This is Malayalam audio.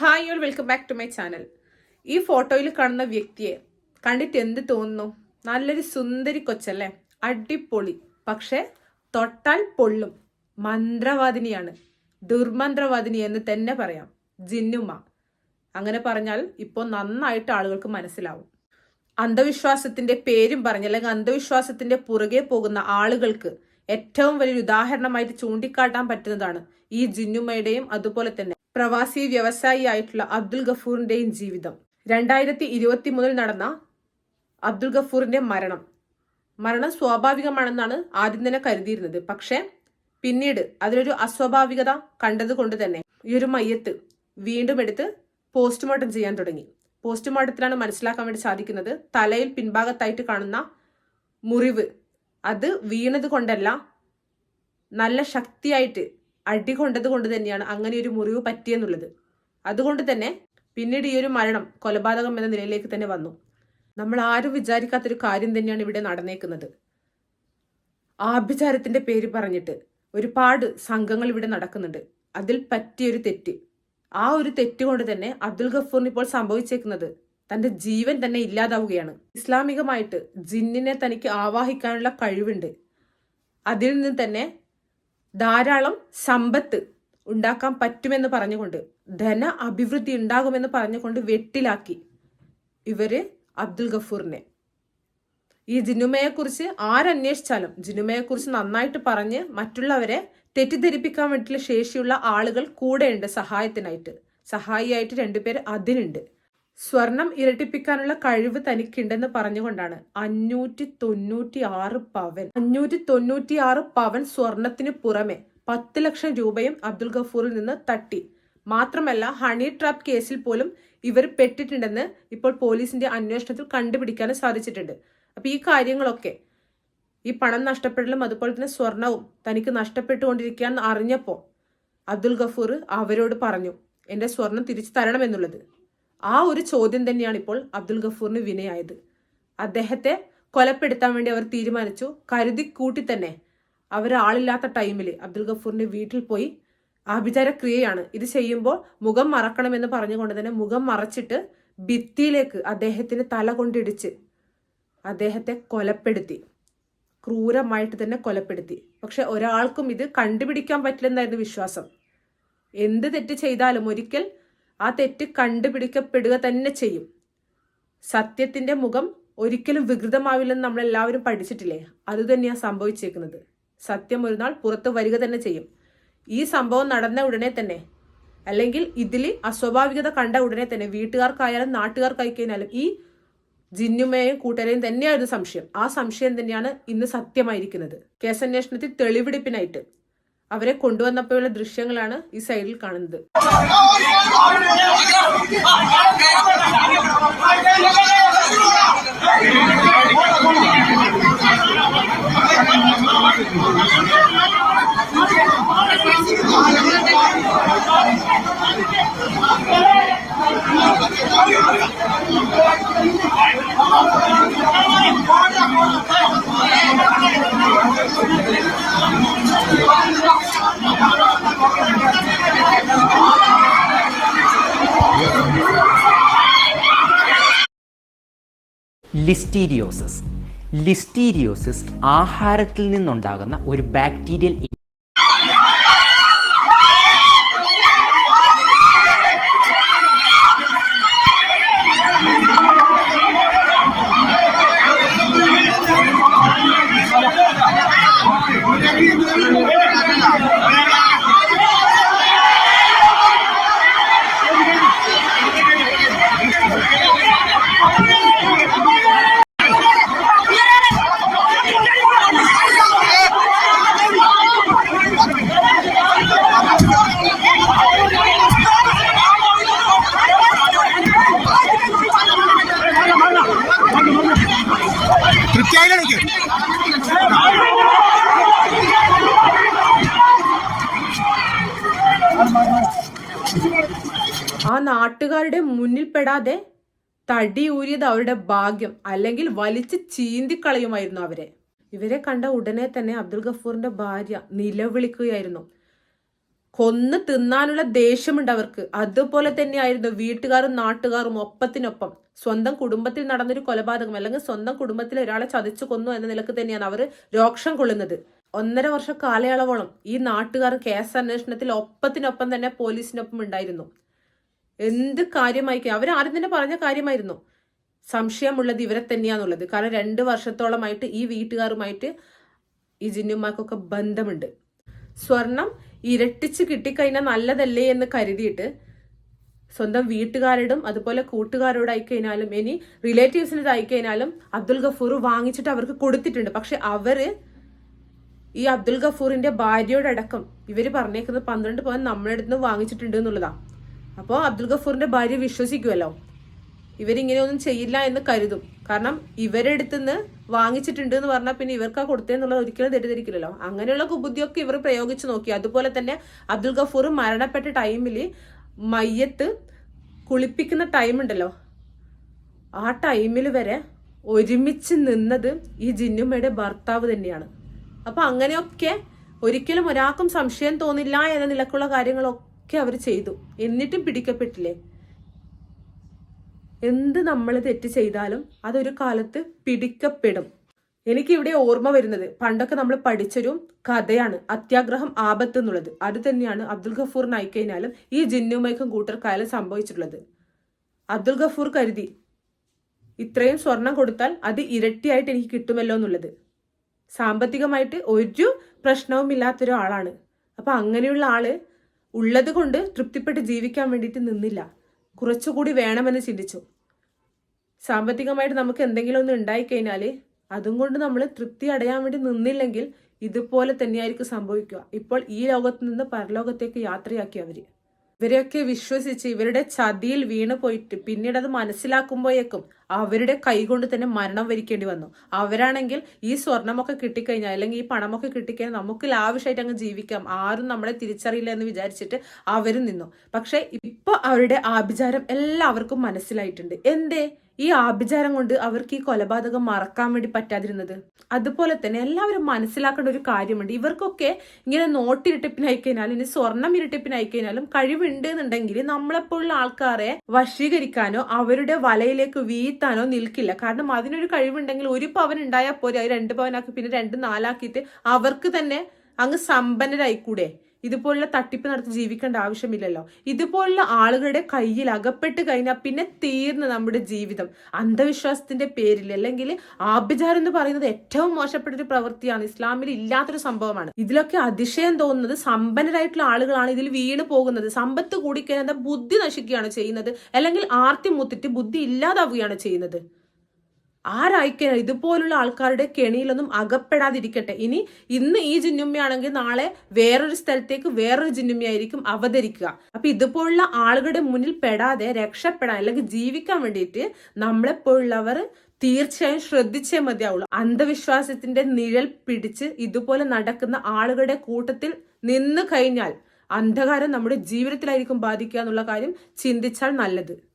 Hi y'all welcome back to my channel ഈ ഫോട്ടോയിൽ കാണുന്ന വ്യക്തിയെ കണ്ടിട്ട് എന്ത് തോന്നുന്നു? നല്ലൊരു സുന്ദരി കൊച്ചല്ലേ? അടിപൊളി. പക്ഷേ തൊട്ടാൽ പൊള്ളും. മന്ത്രവാദിനിയാണ്. ദുർമന്ത്രവാദിനി എന്ന് തന്നെ പറയാം. ജിന്നുമ അങ്ങനെ പറഞ്ഞാൽ ഇപ്പോൾ നന്നായിട്ട് ആളുകൾക്ക് മനസ്സിലാവും. അന്ധവിശ്വാസത്തിന്റെ പേരും പറഞ്ഞ് അല്ലെങ്കിൽ അന്ധവിശ്വാസത്തിന്റെ പുറകെ പോകുന്ന ആളുകൾക്ക് ഏറ്റവും വലിയൊരു ഉദാഹരണമായിട്ട് ചൂണ്ടിക്കാട്ടാൻ പറ്റുന്നതാണ് ഈ ജിന്നുമ്മയുടെയും അതുപോലെ തന്നെ. പ്രവാസി വ്യവസായി ആയിട്ടുള്ള അബ്ദുൽ ഗഫൂറിന്റെയും ജീവിതം. രണ്ടായിരത്തി ഇരുപത്തി മൂന്നിൽ നടന്ന അബ്ദുൽ ഗഫൂറിന്റെ മരണം. മരണം സ്വാഭാവികമാണെന്നാണ് ആദ്യം തന്നെ കരുതിയിരുന്നത്. പക്ഷേ പിന്നീട് അതിലൊരു അസ്വാഭാവികത കണ്ടതുകൊണ്ട് തന്നെ ഈ ഒരു മയ്യത്ത് വീണ്ടും എടുത്ത് പോസ്റ്റ്മോർട്ടം ചെയ്യാൻ തുടങ്ങി. പോസ്റ്റ്മോർട്ടത്തിലാണ് മനസ്സിലാക്കാൻ വേണ്ടി സാധിക്കുന്നത് തലയിൽ പിൻഭാഗത്തായിട്ട് കാണുന്ന മുറിവ്. അത് വീണത് കൊണ്ടല്ല നല്ല ശക്തിയായിട്ട് അടി കൊണ്ടത് കൊണ്ട് തന്നെയാണ് അങ്ങനെ ഒരു മുറിവ് പറ്റിയെന്നുള്ളത്. അതുകൊണ്ട് തന്നെ പിന്നീട് ഈ ഒരു മരണം കൊലപാതകം എന്ന നിലയിലേക്ക് തന്നെ വന്നു. നമ്മൾ ആരും വിചാരിക്കാത്തൊരു കാര്യം തന്നെയാണ് ഇവിടെ നടന്നേക്കുന്നത്. ആഭിചാരത്തിന്റെ പേര് പറഞ്ഞിട്ട് ഒരുപാട് സംഘങ്ങൾ ഇവിടെ നടക്കുന്നുണ്ട്. അതിൽ പറ്റിയൊരു തെറ്റ്. ആ ഒരു തെറ്റ് കൊണ്ട് തന്നെ അബ്ദുൽ ഗഫൂറിന് ഇപ്പോൾ സംഭവിച്ചേക്കുന്നത് തന്റെ ജീവൻ തന്നെ ഇല്ലാതാവുകയാണ്. ഇസ്ലാമികമായിട്ട് ജിന്നിനെ തനിക്ക് ആവാഹിക്കാനുള്ള കഴിവുണ്ട്. അതിൽ നിന്ന് തന്നെ ധാരാളം സമ്പത്ത് ഉണ്ടാക്കാൻ പറ്റുമെന്ന് പറഞ്ഞുകൊണ്ട് ധന അഭിവൃദ്ധി ഉണ്ടാകുമെന്ന് പറഞ്ഞുകൊണ്ട് വെട്ടിലാക്കി ഇവർ അബ്ദുൽ ഗഫൂറിനെ. ഈ ജിനുമയെക്കുറിച്ച് ആരന്വേഷിച്ചാലും ജിനുമയെക്കുറിച്ച് നന്നായിട്ട് പറഞ്ഞ് മറ്റുള്ളവരെ തെറ്റിദ്ധരിപ്പിക്കാൻ വേണ്ടിയിട്ടുള്ള ശേഷിയുള്ള ആളുകൾ കൂടെയുണ്ട് സഹായത്തിനായിട്ട്. സഹായിയായിട്ട് രണ്ടുപേർ അതിനുണ്ട്. സ്വർണം ഇരട്ടിപ്പിക്കാനുള്ള കഴിവ് തനിക്കുണ്ടെന്ന് പറഞ്ഞുകൊണ്ടാണ് അഞ്ഞൂറ്റി തൊണ്ണൂറ്റി ആറ് പവൻ. അഞ്ഞൂറ്റി തൊണ്ണൂറ്റി ആറ് പവൻ സ്വർണത്തിന് പുറമെ പത്ത് ലക്ഷം രൂപയും അബ്ദുൽ ഗഫൂറിൽ നിന്ന് തട്ടി. മാത്രമല്ല ഹണി ട്രാപ്പ് കേസിൽ പോലും ഇവർ പെട്ടിട്ടുണ്ടെന്ന് ഇപ്പോൾ പോലീസിന്റെ അന്വേഷണത്തിൽ കണ്ടുപിടിക്കാനും സാധിച്ചിട്ടുണ്ട്. അപ്പൊ ഈ കാര്യങ്ങളൊക്കെ ഈ പണം നഷ്ടപ്പെടലും അതുപോലെ തന്നെ സ്വർണവും തനിക്ക് നഷ്ടപ്പെട്ടുകൊണ്ടിരിക്കുകയാണെന്ന് അറിഞ്ഞപ്പോൾ അബ്ദുൽ ഗഫൂർ അവരോട് പറഞ്ഞു എന്റെ സ്വർണം തിരിച്ചു തരണമെന്നുള്ളത്. ആ ഒരു ചോദ്യം തന്നെയാണ് ഇപ്പോൾ അബ്ദുൽ ഗഫൂറിന് വിനയായത്. അദ്ദേഹത്തെ കൊലപ്പെടുത്താൻ വേണ്ടി അവർ തീരുമാനിച്ചു. കരുതി കൂട്ടി തന്നെ അവർ ആളില്ലാത്ത ടൈമിൽ അബ്ദുൽ ഗഫൂറിന്റെ വീട്ടിൽ പോയി ആഭിചാര ക്രിയയാണ് ഇത് ചെയ്യുമ്പോൾ മുഖം മറക്കണമെന്ന് പറഞ്ഞുകൊണ്ട് തന്നെ മുഖം മറച്ചിട്ട് ഭിത്തിയിലേക്ക് അദ്ദേഹത്തിന് തല കൊണ്ടിടിച്ച് അദ്ദേഹത്തെ കൊലപ്പെടുത്തി. ക്രൂരമായിട്ട് തന്നെ കൊലപ്പെടുത്തി. പക്ഷെ ഒരാൾക്കും ഇത് കണ്ടുപിടിക്കാൻ പറ്റില്ലെന്നായിരുന്നു വിശ്വാസം. എന്ത് തെറ്റ് ചെയ്താലും ഒരിക്കൽ ആ തെറ്റ് കണ്ടുപിടിക്കപ്പെടുക തന്നെ ചെയ്യും. സത്യത്തിന്റെ മുഖം ഒരിക്കലും വികൃതമാവില്ലെന്ന് നമ്മളെല്ലാവരും പഠിച്ചിട്ടില്ലേ? അതുതന്നെയാണ് സംഭവിച്ചേക്കുന്നത്. സത്യം ഒരു നാൾ പുറത്ത് വരിക തന്നെ ചെയ്യും. ഈ സംഭവം നടന്ന ഉടനെ തന്നെ. അല്ലെങ്കിൽ ഇതിൽ അസ്വാഭാവികത കണ്ട ഉടനെ തന്നെ വീട്ടുകാർക്കായാലും നാട്ടുകാർക്കായി കഴിഞ്ഞാലും ഈ ജിന്നുമയും കൂട്ടരെയും തന്നെയായിരുന്നു സംശയം. ആ സംശയം തന്നെയാണ് ഇന്ന് സത്യമായിരിക്കുന്നത്. കേസന്വേഷണത്തിൽ തെളിവെടുപ്പിനായിട്ട് അവരെ കൊണ്ടുവന്നപ്പോഴുള്ള ദൃശ്യങ്ങളാണ് ഈ സൈഡിൽ കാണുന്നത്. ലിസ്റ്റീരിയോസിസ്. ലിസ്റ്റീരിയോസിസ് ആഹാരത്തിൽ നിന്നുണ്ടാകുന്ന ഒരു ബാക്ടീരിയൽ നാട്ടുകാരുടെ മുന്നിൽ പെടാതെ തടി ഊരിയത് അവരുടെ ഭാഗ്യം അല്ലെങ്കിൽ വലിച്ചു ചീന്തിക്കളയുമായിരുന്നു അവരെ. ഇവരെ കണ്ട ഉടനെ തന്നെ അബ്ദുൽ ഗഫൂറിന്റെ ഭാര്യ നിലവിളിക്കുകയായിരുന്നു. കൊന്ന് തിന്നാനുള്ള ദേഷ്യമുണ്ട് അവർക്ക്. അതുപോലെ തന്നെയായിരുന്നു വീട്ടുകാരും നാട്ടുകാരും ഒപ്പത്തിനൊപ്പം. സ്വന്തം കുടുംബത്തിൽ നടന്നൊരു കൊലപാതകം അല്ലെങ്കിൽ സ്വന്തം കുടുംബത്തിൽ ഒരാളെ ചതിച്ചു കൊന്നു എന്ന നിലയ്ക്ക് തന്നെയാണ് അവർ രോക്ഷം കൊള്ളുന്നത്. ഒന്നര വർഷ കാലയളവോളം ഈ നാട്ടുകാർ കേസ് അന്വേഷണത്തിൽ ഒപ്പത്തിനൊപ്പം തന്നെ പോലീസിനൊപ്പം ഉണ്ടായിരുന്നു. എന്ത് കാര്യമായിരിക്കും? ആദ്യം തന്നെ പറഞ്ഞ കാര്യമായിരുന്നു. സംശയമുള്ളത് ഇവരെ തന്നെയാന്നുള്ളത്. കാരണം രണ്ട് വർഷത്തോളമായിട്ട് ഈ വീട്ടുകാരുമായിട്ട് ഈ ജിന്നുമാർക്കൊക്കെ ബന്ധമുണ്ട്. സ്വർണം ഇരട്ടിച്ച് കിട്ടിക്കഴിഞ്ഞാൽ നല്ലതല്ലേ എന്ന് കരുതിയിട്ട് സ്വന്തം വീട്ടുകാരോടും അതുപോലെ കൂട്ടുകാരോട് അയക്കഴിഞ്ഞാലും ഇനി റിലേറ്റീവ്സിന് അയക്കഴിഞ്ഞാലും അബ്ദുൽ ഗഫൂർ വാങ്ങിച്ചിട്ട് അവർക്ക് കൊടുത്തിട്ടുണ്ട്. പക്ഷെ അവർ ഈ അബ്ദുൽ ഗഫൂറിന്റെ ഭാര്യയോടടക്കം ഇവർ പറഞ്ഞേക്കുന്നത് പന്ത്രണ്ട് പവൻ നമ്മുടെ നിന്ന് വാങ്ങിച്ചിട്ടുണ്ട് എന്നുള്ളതാ. അപ്പോൾ അബ്ദുൽ ഗഫൂറിന്റെ ഭാര്യ വിശ്വസിക്കുമല്ലോ ഇവരിങ്ങനെയൊന്നും ചെയ്യില്ല എന്ന് കരുതും. കാരണം ഇവരുടെ അടുത്ത് നിന്ന് വാങ്ങിച്ചിട്ടുണ്ട് എന്ന് പറഞ്ഞാൽ പിന്നെ ഇവർക്കാ കൊടുത്തേന്നുള്ളത് ഒരിക്കലും തെറ്റിദ്ധരിക്കില്ലല്ലോ. അങ്ങനെയുള്ള കുബുദ്ധിയൊക്കെ ഇവർ പ്രയോഗിച്ച് നോക്കി. അതുപോലെ തന്നെ അബ്ദുൽ ഗഫൂർ മരണപ്പെട്ട ടൈമിൽ മയ്യത്ത് കുളിപ്പിക്കുന്ന ടൈമുണ്ടല്ലോ. ആ ടൈമിൽ വരെ ഒരുമിച്ച് നിന്നത് ഈ ജിന്നുമ്മയുടെ ഭർത്താവ് തന്നെയാണ്. അപ്പൊ അങ്ങനെയൊക്കെ ഒരിക്കലും ഒരാൾക്കും സംശയം തോന്നില്ല എന്ന നിലക്കുള്ള കാര്യങ്ങളൊക്കെ അവർ ചെയ്തു. എന്നിട്ടും പിടിക്കപ്പെട്ടില്ലേ? എന്ത് നമ്മൾ തെറ്റ് ചെയ്താലും അതൊരു കാലത്ത് പിടിക്കപ്പെടും. എനിക്കിവിടെ ഓർമ്മ വരുന്നത്. പണ്ടൊക്കെ നമ്മൾ പഠിച്ചൊരു കഥയാണ്. അത്യാഗ്രഹം ആപത്ത് എന്നുള്ളത്. അത് തന്നെയാണ് അബ്ദുൽ ഗഫൂർ നയിക്കഴിഞ്ഞാലും ഈ ജിന്നുമൈക്കും കൂട്ടർക്കായാലും സംഭവിച്ചിട്ടുള്ളത്. അബ്ദുൽ ഗഫൂർ കരുതി ഇത്രയും സ്വർണം കൊടുത്താൽ അത് ഇരട്ടിയായിട്ട് എനിക്ക് കിട്ടുമല്ലോ എന്നുള്ളത്. സാമ്പത്തികമായിട്ട് ഒരു പ്രശ്നവും ഇല്ലാത്തൊരാളാണ് അപ്പൊ അങ്ങനെയുള്ള ആൾ ഉള്ളത് കൊണ്ട് തൃപ്തിപ്പെട്ട് ജീവിക്കാൻ വേണ്ടിയിട്ട് നിന്നില്ല. കുറച്ചുകൂടി വേണമെന്ന് ചിന്തിച്ചു. സാമ്പത്തികമായിട്ട് നമുക്ക് എന്തെങ്കിലും ഒന്ന് ഉണ്ടായിക്കഴിഞ്ഞാൽ അതും കൊണ്ട് നമ്മൾ തൃപ്തി അടയാൻ വേണ്ടി നിന്നില്ലെങ്കിൽ ഇതുപോലെ തന്നെയായിരിക്കും സംഭവിക്കുക. ഇപ്പോൾ ഈ ലോകത്ത് നിന്ന് പരലോകത്തേക്ക് യാത്രയാക്കി അവർ. ഇവരെയൊക്കെ വിശ്വസിച്ച് ഇവരുടെ ചതിയിൽ വീണു പോയിട്ട് പിന്നീട് അത് മനസ്സിലാക്കുമ്പോഴേക്കും അവരുടെ കൈകൊണ്ട് തന്നെ മരണം വരിക്കേണ്ടി വന്നു. അവരാണെങ്കിൽ ഈ സ്വർണമൊക്കെ കിട്ടിക്കഴിഞ്ഞാൽ അല്ലെങ്കിൽ ഈ പണമൊക്കെ കിട്ടിക്കഴിഞ്ഞാൽ നമുക്ക് ലാവിഷായിട്ട് അങ്ങ് ജീവിക്കാം. ആരും നമ്മളെ തിരിച്ചറിയില്ല എന്ന് വിചാരിച്ചിട്ട് അവരും നിന്നു. പക്ഷെ ഇപ്പൊ അവരുടെ ആഭിചാരം എല്ലാവർക്കും മനസ്സിലായിട്ടുണ്ട്. എന്തേ? ഈ ആഭിചാരം കൊണ്ട് അവർക്ക് ഈ കൊലപാതകം മറക്കാൻ വേണ്ടി പറ്റാതിരുന്നത്. അതുപോലെ തന്നെ എല്ലാവരും മനസ്സിലാക്കേണ്ട ഒരു കാര്യമുണ്ട്. ഇവർക്കൊക്കെ ഇങ്ങനെ നോട്ട് ഇരട്ടിപ്പിനായി ഇനി സ്വർണം ഇരട്ടിപ്പിനായി കഴിഞ്ഞാലും കഴിവുണ്ട് എന്നുണ്ടെങ്കിൽ നമ്മളെപ്പോലുള്ള ആൾക്കാരെ വശീകരിക്കാനോ അവരുടെ വലയിലേക്ക് വീഴ്ത്താനോ നിൽക്കില്ല. കാരണം അതിനൊരു കഴിവുണ്ടെങ്കിൽ ഒരു പവൻ ഉണ്ടായാൽ പോരെ. രണ്ട് പവനാക്കി പിന്നെ രണ്ട് നാലാക്കിയിട്ട് അവർക്ക് തന്നെ അങ്ങ് സമ്പന്നരായിക്കൂടെ? ഇതുപോലുള്ള തട്ടിപ്പ് നടത്തി ജീവിക്കേണ്ട ആവശ്യമില്ലല്ലോ. ഇതുപോലുള്ള ആളുകളുടെ കയ്യിൽ അകപ്പെട്ട് കഴിഞ്ഞാൽ പിന്നെ തീർന്ന് നമ്മുടെ ജീവിതം. അന്ധവിശ്വാസത്തിന്റെ പേരിൽ അല്ലെങ്കിൽ ആഭിചാരം എന്ന് പറയുന്നത് ഏറ്റവും മോശപ്പെട്ട ഒരു പ്രവൃത്തിയാണ്. ഇസ്ലാമിൽ ഇല്ലാത്തൊരു സംഭവമാണ്. ഇതിലൊക്കെ അതിശയം തോന്നുന്നത് സമ്പന്നരായിട്ടുള്ള ആളുകളാണ് ഇതിൽ വീണ് പോകുന്നത്. സമ്പത്ത് കൂടിക്കഴിഞ്ഞാൽ ബുദ്ധി നശിക്കുകയാണ് ചെയ്യുന്നത്. അല്ലെങ്കിൽ ആർത്തി മുത്തിട്ട് ബുദ്ധി ഇല്ലാതാവുകയാണ് ചെയ്യുന്നത്. ആരായിക്കണം ഇതുപോലുള്ള ആൾക്കാരുടെ കെണിയിലൊന്നും അകപ്പെടാതിരിക്കട്ടെ. ഇനി ഇന്ന് ഈ ജിന്നുമ്മയാണെങ്കിൽ നാളെ വേറൊരു സ്ഥലത്തേക്ക് വേറൊരു ജിന്നുമ്മയായിരിക്കും അവതരിക്കുക. അപ്പൊ ഇതുപോലുള്ള ആളുകളുടെ മുന്നിൽ പെടാതെ രക്ഷപ്പെടാൻ അല്ലെങ്കിൽ ജീവിക്കാൻ വേണ്ടിയിട്ട് നമ്മളെപ്പോഴുള്ളവർ തീർച്ചയായും ശ്രദ്ധിച്ചേ മതിയാവുള്ളൂ. അന്ധവിശ്വാസത്തിന്റെ നിഴൽ പിടിച്ച് ഇതുപോലെ നടക്കുന്ന ആളുകളുടെ കൂട്ടത്തിൽ നിന്ന് കഴിഞ്ഞാൽ അന്ധകാരം നമ്മുടെ ജീവിതത്തിലായിരിക്കും ബാധിക്കുക എന്നുള്ള കാര്യം ചിന്തിച്ചാൽ നല്ലത്.